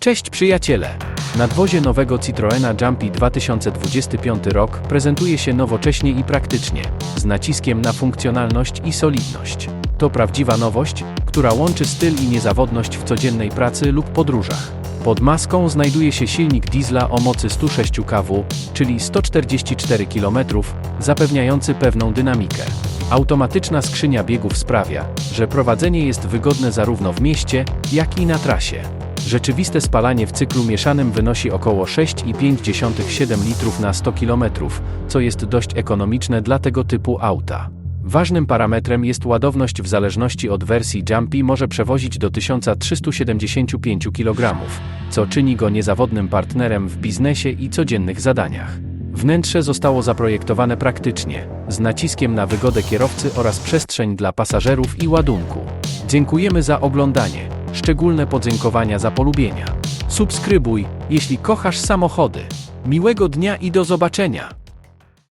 Cześć przyjaciele! Nadwozie nowego Citroena Jumpy 2025 rok prezentuje się nowocześnie i praktycznie, z naciskiem na funkcjonalność i solidność. To prawdziwa nowość, która łączy styl i niezawodność w codziennej pracy lub podróżach. Pod maską znajduje się silnik diesla o mocy 106 kW, czyli 144 km, zapewniający pewną dynamikę. Automatyczna skrzynia biegów sprawia, że prowadzenie jest wygodne zarówno w mieście, jak i na trasie. Rzeczywiste spalanie w cyklu mieszanym wynosi około 6,5 litrów na 100 km, co jest dość ekonomiczne dla tego typu auta. Ważnym parametrem jest ładowność w zależności od wersji Jumpy może przewozić do 1375 kg, co czyni go niezawodnym partnerem w biznesie i codziennych zadaniach. Wnętrze zostało zaprojektowane praktycznie, z naciskiem na wygodę kierowcy oraz przestrzeń dla pasażerów i ładunku. Dziękujemy za oglądanie. Szczególne podziękowania za polubienia. Subskrybuj, jeśli kochasz samochody. Miłego dnia i do zobaczenia.